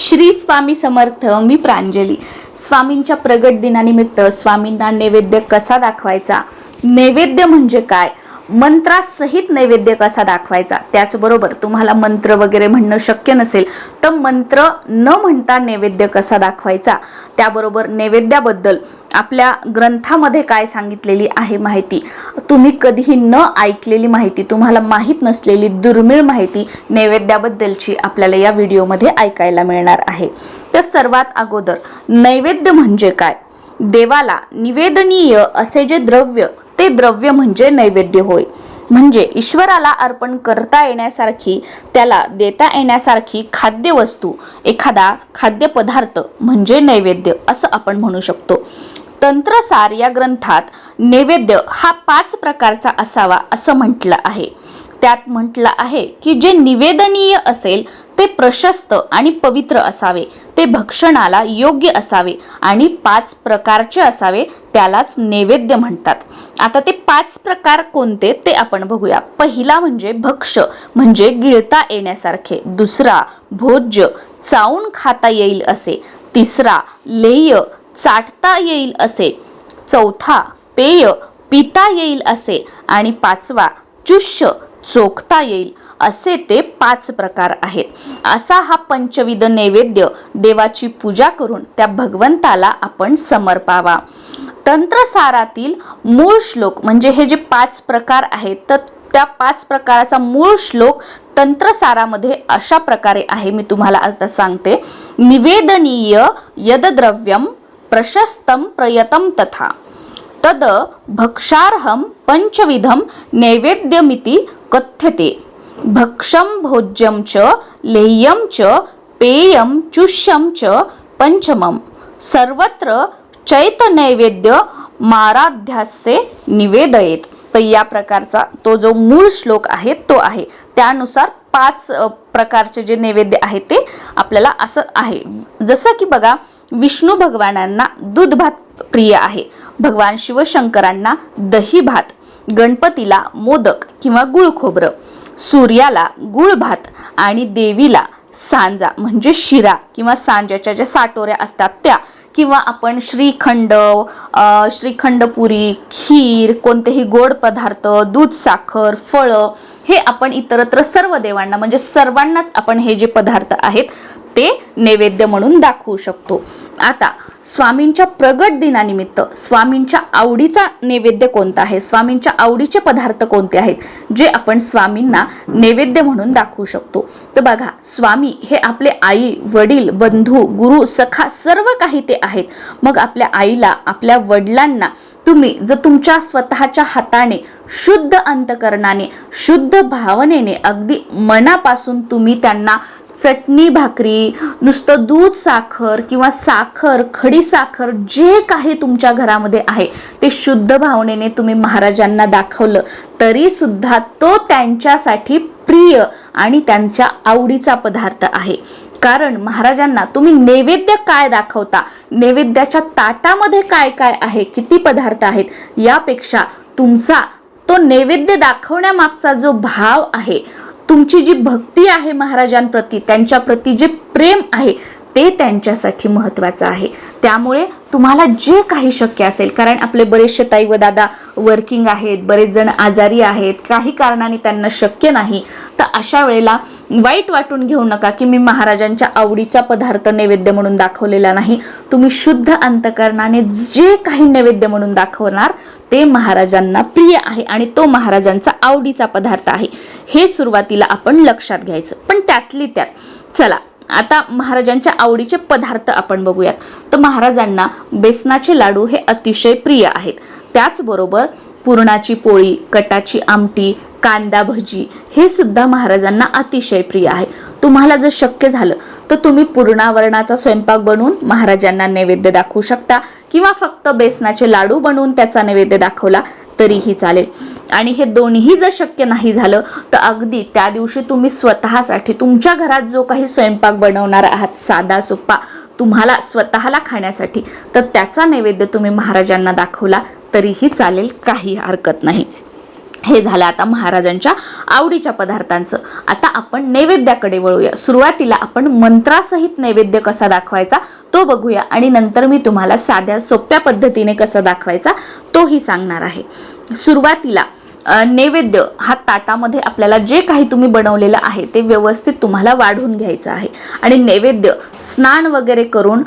श्री स्वामी समर्थ मी प्रांजली. स्वामींच्या प्रगट दिनानिमित्त स्वामींना नैवेद्य कसा दाखवायचा? नैवेद्य म्हणजे काय? मंत्रासहित नैवेद्य कसा दाखवायचा? त्याचबरोबर तुम्हाला मंत्र वगैरे म्हणणं शक्य नसेल तर मंत्र न म्हणता नैवेद्य कसा दाखवायचा? त्याबरोबर नैवेद्याबद्दल आपल्या ग्रंथामध्ये काय सांगितलेली आहे माहिती? तुम्ही कधीही न ऐकलेली माहिती तुम्हाला माहीत नसलेली दुर्मिळ माहिती नैवेद्याबद्दलची आपल्याला या व्हिडिओमध्ये ऐकायला मिळणार आहे. तर सर्वात अगोदर नैवेद्य म्हणजे काय? देवाला निवेदनीय असे जे द्रव्य ते द्रव्य म्हणजे नैवेद्य होय. म्हणजे ईश्वराला अर्पण करता येण्यासारखी त्याला देता येण्यासारखी खाद्यवस्तू एखादा खाद्यपदार्थ म्हणजे नैवेद्य असं आपण म्हणू शकतो. तंत्रसार या ग्रंथात नैवेद्य हा पाच प्रकारचा असावा असं म्हटलं आहे. त्यात म्हटलं आहे की जे निवेदनीय असेल ते प्रशस्त आणि पवित्र असावे ते भक्षणाला योग्य असावे आणि पाच प्रकारचे असावे त्यालाच नैवेद्य म्हणतात. आता ते पाच प्रकार कोणते ते आपण बघूया. पहिला म्हणजे भक्ष म्हणजे गिळता येण्यासारखे. दुसरा भोज्य चावून खाता येईल असे. तिसरा लेय चाटता येईल असे. चौथा पेय पिता येईल असे. आणि पाचवा चुष्य चोखता येईल असे ते पाच प्रकार आहेत. असा हा पंचविध नैवेद्य देवाची पूजा करून त्या भगवंताला आपण समर्पावा. तंत्रसारातील मूळ श्लोक म्हणजे हे जे पाच प्रकार आहेत तर त्या पाच प्रकाराचा मूळ श्लोक तंत्रसारामध्ये अशा प्रकारे आहे मी तुम्हाला आता सांगते. निवेदनीय यदद्रव्यम प्रशस्तं प्रयतं तथा. तद भक्षार्हं पंचविधं नैवेद्यमिति कथ्यते। भक्षं भोज्यं च लेह्यं च पेयं चुष्यं च पंचमं सर्वत्र चैतनैवेद्य माराध्यासे निवेदयेत। तर या प्रकारचा तो जो मूळ श्लोक आहे तो आहे. त्यानुसार पाच प्रकारचे जे नैवेद्य आहे ते आपल्याला असं आहे. जसं की बघा विष्णू भगवानांना दूध भात प्रिय आहे. भगवान शिवशंकरांना दही भात गणपतीला मोदक किंवा गुळ खोबरं सूर्याला गुळ भात आणि देवीला सांजा म्हणजे शिरा किंवा सांज्याच्या ज्या साटोऱ्या असतात त्या किंवा आपण श्रीखंड श्रीखंडपुरी खीर कोणतेही गोड पदार्थ दूध साखर फळं हे आपण इतरत्र सर्व देवांना म्हणजे सर्वांनाच आपण हे जे पदार्थ आहेत ते नैवेद्य म्हणून दाखवू शकतो. आता स्वामींच्या प्रगट दिनानिमित्त स्वामींच्या आवडीचा नैवेद्य कोणता आहे? स्वामींच्या आवडीचे पदार्थ कोणते आहेत? जे आपण स्वामींना नैवेद्य म्हणून दाखवू शकतो. तर बघा स्वामी हे आपले आई वडील बंधू गुरु सखा सर्व काही ते आहेत. मग आपल्या आईला आपल्या वडिलांना तुम्ही जर तुमच्या स्वतःच्या हाताने शुद्ध अंतकरणाने शुद्ध भावनेने अगदी मनापासून तुम्ही त्यांना चटणी भाकरी नुसतं दूध साखर किंवा साखर खडी साखर जे काही तुमच्या घरामध्ये आहे ते शुद्ध भावनेने तुम्ही महाराजांना दाखवलं तरी सुद्धा तो त्यांच्यासाठी प्रिय आणि त्यांच्या आवडीचा पदार्थ आहे. कारण महाराजांना तुम्ही नैवेद्य काय दाखवता नैवेद्याच्या ताटामध्ये काय काय आहे किती पदार्थ आहेत यापेक्षा तुमचा तो नैवेद्य दाखवण्यामागचा जो भाव आहे तुमची जी भक्ती आहे महाराजांप्रती त्यांच्याप्रती जे प्रेम आहे ते त्यांच्यासाठी महत्त्वाचं आहे. त्यामुळे तुम्हाला जे काही शक्य असेल कारण आपले बरेचसे ताई व दादा वर्किंग आहेत बरेच जण आजारी आहेत काही कारणाने त्यांना शक्य नाही तर अशा वेळेला वाईट वाटून घेऊ नका की मी महाराजांच्या आवडीचा पदार्थ नैवेद्य म्हणून दाखवलेला नाही. तुम्ही शुद्ध अंतकरणाने जे काही नैवेद्य म्हणून दाखवणार ते महाराजांना प्रिय आहे आणि तो महाराजांचा आवडीचा पदार्थ आहे. हे सुरुवातीला आपण लक्षात घ्यायचं. पण त्यातली त्यात चला आता महाराजांच्या आवडीचे पदार्थ आपण बघूयात. तर महाराजांना बेसनाचे लाडू हे अतिशय प्रिय आहेत. त्याचबरोबर पुरणाची पोळी कटाची आमटी कांदा भजी हे सुद्धा महाराजांना अतिशय प्रिय आहे. तुम्हाला जर शक्य झालं तर तुम्ही पूर्णावरणाचा स्वयंपाक बनवून महाराजांना नैवेद्य दाखवू शकता किंवा फक्त बेसनाचे लाडू बनवून त्याचा नैवेद्य दाखवला तरीही चालेल. आणि हे दोन्ही जर शक्य नाही झालं तर अगदी त्या दिवशी तुम्ही स्वतःसाठी तुमच्या घरात जो काही स्वयंपाक बनवणार आहात साधा सोपा तुम्हाला स्वतःला खाण्यासाठी तर त्याचा नैवेद्य तुम्ही महाराजांना दाखवला तरीही चालेल काही हरकत नाही. हे झालं आता महाराजांच्या आवडीच्या पदार्थांचं. आता आपण नैवेद्याकडे वळूया. सुरुवातीला आपण मंत्रासहित नैवेद्य कसा दाखवायचा तो बघूया. आणि नंतर मी तुम्हाला साध्या सोप्या पद्धतीने कसा दाखवायचा तोही सांगणार आहे. सुरुवातीला नैवेद्य हा ताटामध्ये आपल्याला जे काही तुम्ही बनवलेलं आहे ते व्यवस्थित तुम्हाला वाढून घ्यायचं आहे. आणि नैवेद्य स्नान वगैरे करून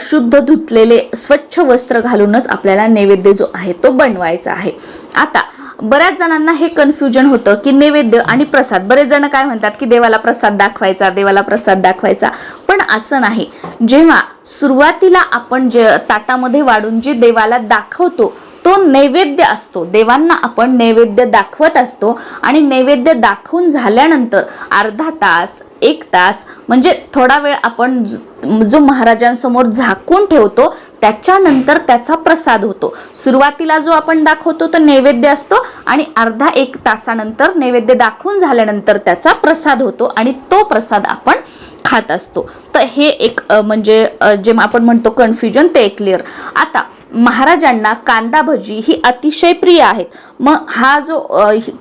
शुद्ध धुतलेले स्वच्छ वस्त्र घालूनच आपल्याला नैवेद्य जो आहे तो बनवायचा आहे. आता बऱ्याच जणांना हे कन्फ्युजन होतं की नैवेद्य आणि प्रसाद. बरेच जण काय म्हणतात की देवाला प्रसाद दाखवायचा देवाला प्रसाद दाखवायचा. पण असं नाही. जेव्हा सुरुवातीला आपण जे ताटामध्ये वाढून जे देवाला दाखवतो तो नैवेद्य असतो. देवांना आपण नैवेद्य दाखवत असतो आणि नैवेद्य दाखवून झाल्यानंतर अर्धा तास एक तास म्हणजे थोडा वेळ आपण जो महाराजांसमोर झाकून ठेवतो त्याच्यानंतर त्याचा प्रसाद होतो. सुरुवातीला जो आपण दाखवतो तो नैवेद्य असतो आणि अर्धा एक तासानंतर नैवेद्य दाखवून झाल्यानंतर त्याचा प्रसाद होतो आणि तो प्रसाद आपण खात असतो. तर हे एक म्हणजे जे आपण म्हणतो कन्फ्युजन ते क्लिअर आता महाराजांना कांदा भजी ही अतिशय प्रिय आहेत. मग हा जो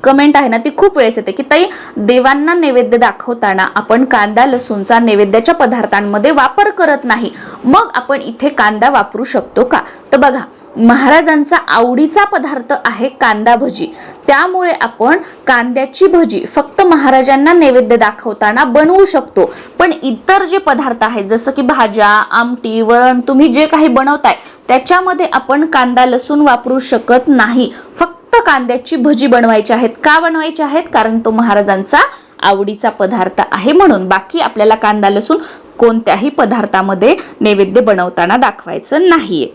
कमेंट आहे ना ती खूप वेळेस येते की ताई देवांना नैवेद्य दाखवताना आपण कांदा लसूणचा नैवेद्याच्या पदार्थांमध्ये वापर करत नाही. मग आपण इथे कांदा वापरू शकतो का? तर बघा महाराजांचा आवडीचा पदार्थ आहे कांदा भजी. त्यामुळे आपण कांद्याची भजी फक्त महाराजांना नैवेद्य दाखवताना बनवू शकतो. पण इतर जे पदार्थ आहेत जसं की भाज्या आमटी वरण तुम्ही जे काही बनवताय त्याच्यामध्ये आपण कांदा लसूण वापरू शकत नाही. फक्त कांद्याची भजी बनवायची आहेत. का बनवायची आहेत? कारण तो महाराजांचा आवडीचा पदार्थ आहे म्हणून. बाकी आपल्याला कांदा लसूण कोणत्याही पदार्थामध्ये नैवेद्य बनवताना दाखवायचं नाहीये.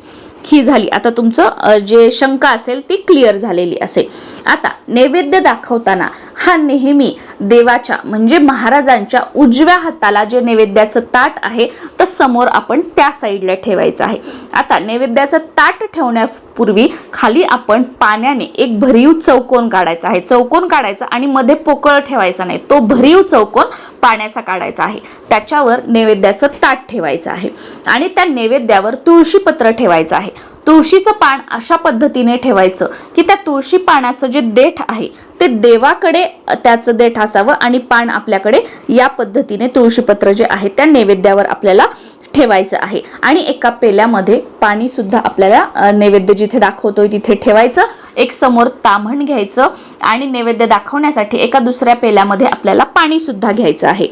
ही झाली. आता तुमचं जे शंका असेल ती क्लिअर झालेली असेल. आता नैवेद्य दाखवताना हा नेहमी देवाच्या म्हणजे महाराजांच्या उजव्या हाताला जे नैवेद्याचं ताट आहे तर समोर आपण त्या साईडला ठेवायचं आहे. आता नैवेद्याचं ताट ठेवण्यापूर्वी खाली आपण पाण्याने एक भरीव चौकोन काढायचा आहे. चौकोन काढायचा आणि मध्ये पोकळ ठेवायचा नाही. तो भरीव चौकोन पाण्याचा काढायचा आहे. त्याच्यावर नैवेद्याचं ताट ठेवायचं आहे. आणि त्या नैवेद्यावर तुळशीपत्र ठेवायचं आहे. तुळशीचं पान अशा पद्धतीने ठेवायचं की त्या तुळशी पाण्याचं जे देठ आहे ते देवाकडे त्याचं देठ असावं आणि पान आपल्याकडे या पद्धतीने तुळशीपत्र जे आहे त्या नैवेद्यावर आपल्याला ठेवायचं आहे. आणि एका पेल्यामध्ये पाणी सुद्धा आपल्याला नैवेद्य जिथे दाखवतोय तिथे ठेवायचं. एक समोर ताम्हण घ्यायचं आणि नैवेद्य दाखवण्यासाठी एका दुसऱ्या पेल्यामध्ये आपल्याला पाणी सुद्धा घ्यायचं आहे.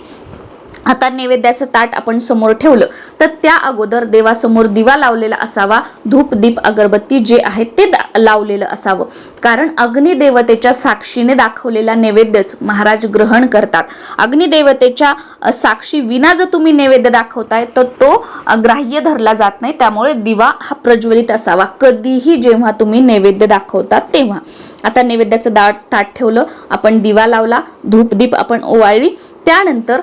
आता नैवेद्याचं ताट आपण समोर ठेवलं तर त्या अगोदर देवासमोर दिवा लावलेला असावा धूप दीप अगरबत्ती जे आहे ते दा- लावलेलं असावं. कारण अग्निदेवतेच्या साक्षीने दाखवलेला नैवेद्यच महाराज ग्रहण करतात. अग्निदेवतेच्या साक्षी विना जर तुम्ही नैवेद्य दाखवताय तर तो तो ग्राह्य धरला जात नाही. त्यामुळे दिवा हा प्रज्वलित असावा. कधीही जेव्हा तुम्ही नैवेद्य दाखवता तेव्हा. आता नैवेद्याचं दाट ताट ठेवलं आपण दिवा लावला धूपदीप आपण ओवाळली. त्यानंतर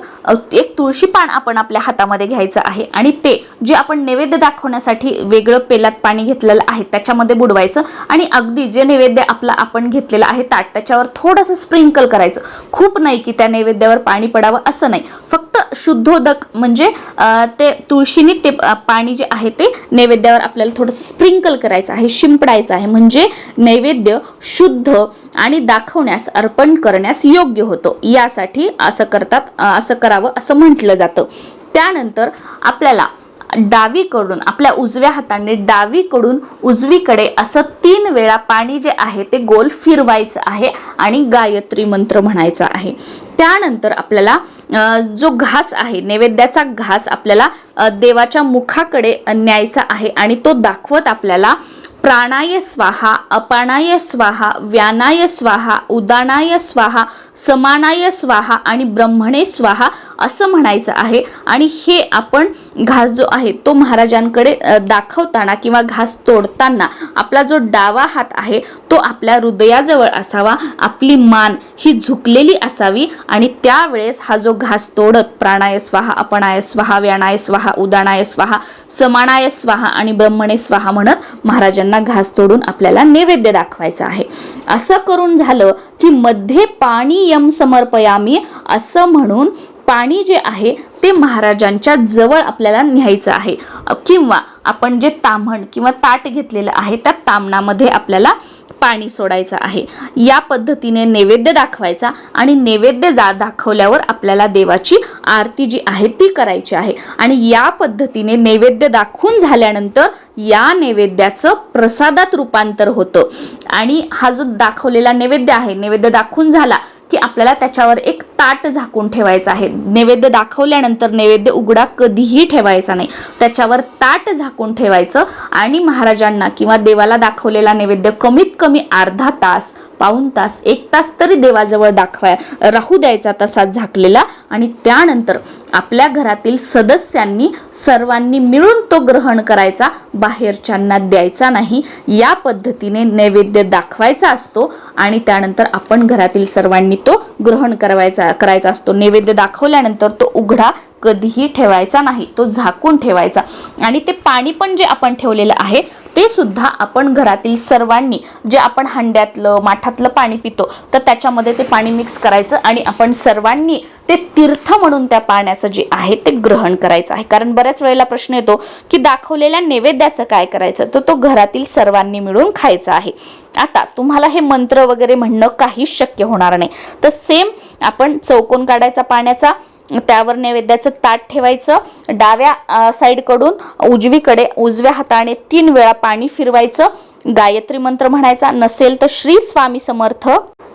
एक तुळशी पान आपण आपल्या हातामध्ये घ्यायचं आहे आणि ते जे आपण नैवेद्य दाखवण्यासाठी वेगळं पेलात पाणी घेतलेलं आहे त्याच्यामध्ये बुडवायचं आणि अगदी जे नैवेद्य आपलं आपण घेतलेलं आहे ताट त्याच्यावर थोडंसं स्प्रिंकल करायचं. खूप नाही की त्या नैवेद्यावर पाणी पडावं असं नाही. फक्त शुद्धोदक म्हणजे ते तुळशीने ते पाणी जे आहे ते नैवेद्यावर आपल्याला थोडंसं स्प्रिंकल करायचं आहे शिंपडायचं आहे. म्हणजे नैवेद्य शुद्ध आणि दाखवण्यास अर्पण करण्यास योग्य होतो. यासाठी असं करतात असं करावं असं म्हटलं जातं. त्यानंतर आपल्याला डावीकडून आपल्या उजव्या हाताने डावीकडून उजवीकडे असं तीन वेळा पाणी जे आहे ते गोल फिरवायचं आहे आणि गायत्री मंत्र म्हणायचा आहे. त्यानंतर आपल्याला जो घास आहे नैवेद्याचा घास आपल्याला देवाच्या मुखाकडे न्यायचा आहे आणि तो दाखवत आपल्याला प्राणाय स्वाहा अपानाय स्वाहा व्यानाय स्वाहा उदानाय स्वाहा समानाय स्वाहा आणि ब्रह्मणे स्वाहा असं म्हणायचं आहे. आणि हे आपण घास जो आहे तो महाराजांकडे दाखवताना किंवा घास तोडताना आपला जो डावा हात आहे तो आपल्या हृदयाजवळ असावा आपली मान ही झुकलेली असावी आणि त्यावेळेस हा जो घास तोडत प्राणाय स्वाहा अपणाय स्वाहा व्यानाय स्वाहा उदाणाय स्वाहा समानाय स्वाहा आणि ब्रह्मणे स्वाहा म्हणत महाराजांना घास तोडून आपल्याला नैवेद्य दाखवायचा आहे. असं करून झालं की मध्ये पाणी यम समर्पयामी असं म्हणून पाणी जे आहे ते महाराजांच्या जवळ आपल्याला न्यायचं आहे. किंवा आपण जे ताम्हण किंवा ताट घेतलेलं आहे त्या तामणामध्ये आपल्याला पाणी सोडायचं आहे. या पद्धतीने नैवेद्य दाखवायचा आणि नैवेद्य जा दाखवल्यावर आपल्याला देवाची आरती जी आहे ती करायची आहे. आणि या पद्धतीने नैवेद्य दाखवून झाल्यानंतर या नैवेद्याचं प्रसादात रूपांतर होतं. आणि हा जो दाखवलेला नैवेद्य आहे नैवेद्य दाखवून झाला की आपल्याला त्याच्यावर एक ताट झाकून ठेवायचं आहे. नैवेद्य दाखवल्यानंतर नैवेद्य उघडा कधीही ठेवायचा नाही. त्याच्यावर ताट झाकून ठेवायचं आणि महाराजांना किंवा देवाला दाखवलेला नैवेद्य कमीत कमी अर्धा तास पाऊन तास एक तास तरी देवाजवळ दाखवाय. राहू द्यायचा तसा झाकलेला आणि त्यानंतर आपल्या घरातील सदस्यांनी सर्वांनी मिळून तो ग्रहण करायचा बाहेरच्यांना द्यायचा नाही. या पद्धतीने नैवेद्य दाखवायचा असतो आणि त्यानंतर आपण घरातील सर्वांनी तो ग्रहण करायचा करायचा असतो. नैवेद्य दाखवल्यानंतर तो उघडा कधीही ठेवायचा नाही. तो झाकून ठेवायचा. आणि ते पाणी पण जे आपण ठेवलेलं आहे ते सुद्धा आपण घरातील सर्वांनी जे आपण हांड्यातलं माठातलं पाणी पितो तर त्याच्यामध्ये ते पाणी मिक्स करायचं आणि आपण सर्वांनी ते तीर्थ म्हणून त्या पाण्याचं जे आहे ते ग्रहण करायचं आहे. कारण बऱ्याच वेळेला प्रश्न येतो की दाखवलेल्या नैवेद्याचं काय करायचं? तर तो घरातील सर्वांनी मिळून खायचा आहे. आता तुम्हाला हे मंत्र वगैरे म्हणणं काहीच शक्य होणार नाही. तर सेम आपण चौकोन काढायचा पाण्याचा त्यावर नैवेद्याचं ताट ठेवायचं. डाव्या साईडकडून उजवीकडे उजव्या हाताने तीन वेळा पाणी फिरवायचं. गायत्री मंत्र म्हणायचा नसेल तर श्री स्वामी समर्थ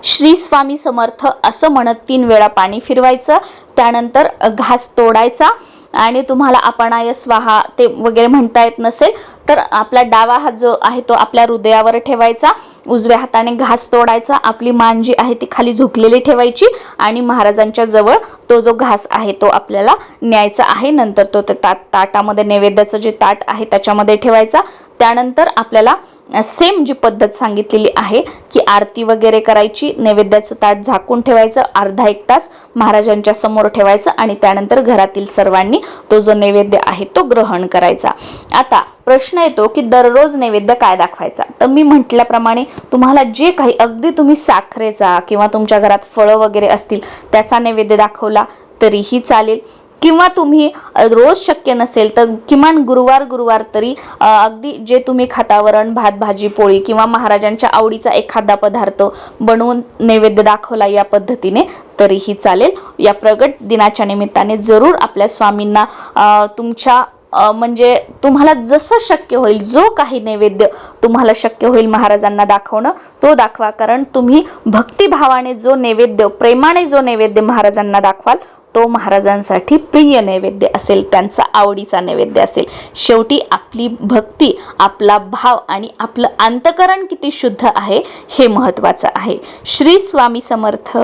श्री स्वामी समर्थ असं म्हणत तीन वेळा पाणी फिरवायचं. त्यानंतर घास तोडायचा. आणि तुम्हाला आपणाय स्वाहा ते वगैरे म्हणता येत नसेल तर आपला डावा हात जो आहे तो आपल्या हृदयावर ठेवायचा उजव्या हाताने घास तोडायचा आपली मान जी आहे ती खाली झुकलेली ठेवायची आणि महाराजांच्या जवळ तो जो घास आहे तो आपल्याला न्यायचा आहे. नंतर तो त्या ताट ताटामध्ये नैवेद्याचं जे ताट आहे त्याच्यामध्ये ठेवायचा. त्यानंतर आपल्याला सेम जी पद्धत सांगितलेली आहे की आरती वगैरे करायची नैवेद्याचं ताट झाकून ठेवायचं अर्धा एक तास महाराजांच्या समोर ठेवायचं आणि त्यानंतर घरातील सर्वांनी तो जो नैवेद्य आहे तो ग्रहण करायचा. आता प्रश्न येतो की दररोज नैवेद्य काय दाखवायचा? तर मी म्हटल्याप्रमाणे तुम्हाला जे काही अगदी तुम्ही साखरेचा किंवा तुमच्या घरात फळं वगैरे असतील त्याचा नैवेद्य दाखवला तरीही चालेल. किंवा तुम्ही रोज शक्य नसेल तर किमान गुरुवार गुरुवार तरी अगदी जे तुम्ही खाता वरण भात भाजी पोळी किंवा महाराजांच्या आवडीचा एखादा पदार्थ बनवून नैवेद्य दाखवला या पद्धतीने तरीही चालेल. या प्रगट दिनाच्या निमित्ताने जरूर आपल्या स्वामींना तुमच्या म्हणजे तुम्हाला जसं शक्य होईल जो काही नैवेद्य तुम्हाला शक्य होईल महाराजांना दाखवणं तो दाखवा. कारण तुम्ही भक्तिभावाने जो नैवेद्य प्रेमाने जो नैवेद्य महाराजांना दाखवाल तो महाराजांसाठी प्रिय नैवेद्य असेल त्यांचा आवडीचा नैवेद्य असेल. शेवटी आपली भक्ती आपला भाव आणि आपलं अंतकरण किती शुद्ध आहे हे महत्त्वाचं आहे. श्री स्वामी समर्थ.